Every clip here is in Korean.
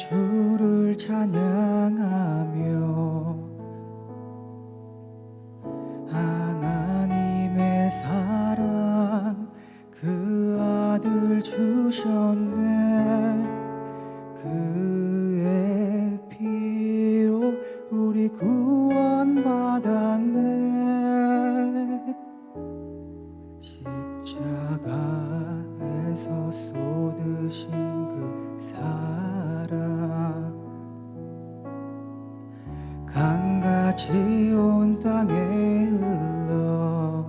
주를 찬양하며 지온 땅에 흘러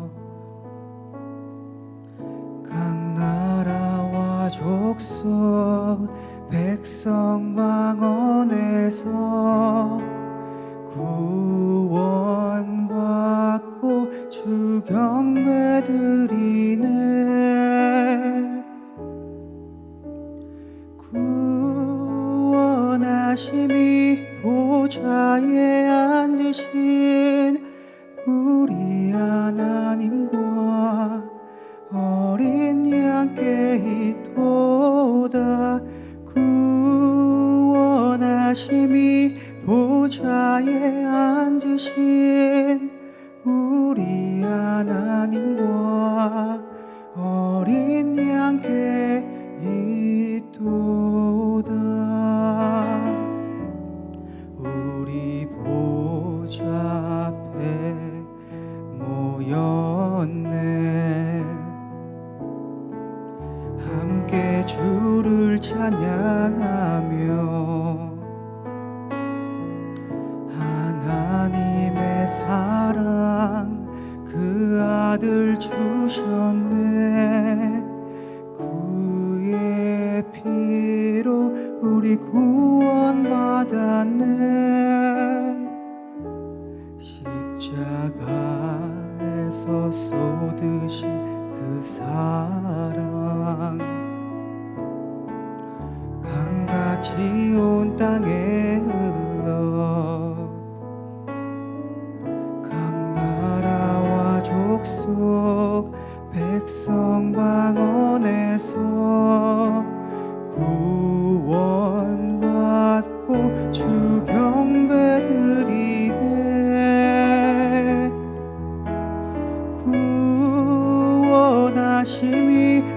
각 나라와 족속 백성 망원에서 구원받고 주 경배 드리네. 구원하심이 보좌에 앉으신 우리 하나님과 어린 양께 있도다. 구원하심이 보좌에 앉으신 우리 하나님과 어린 양께 함께 주를 찬양하며 하나님의 사랑 그 아들 주셨네. 그의 피로 우리 구원 받았네. 십자가 에서 쏟으신 그 사랑. 강같이 온 땅에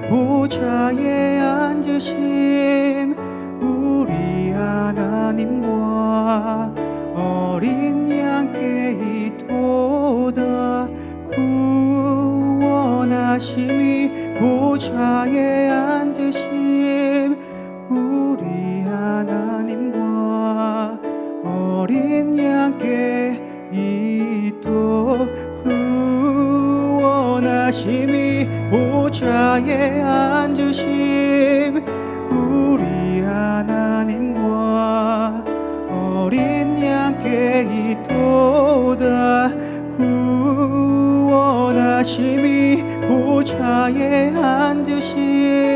보좌에 앉으심 우리 하나님과 어린 양께 있도다 구원하심이 보좌에 앉으심 우리 하나님과 어린 양께 있도 구원하심이 보좌에 앉으심 우리 하나님과 어린 양께 있도다 구원하심이 보좌에 앉으심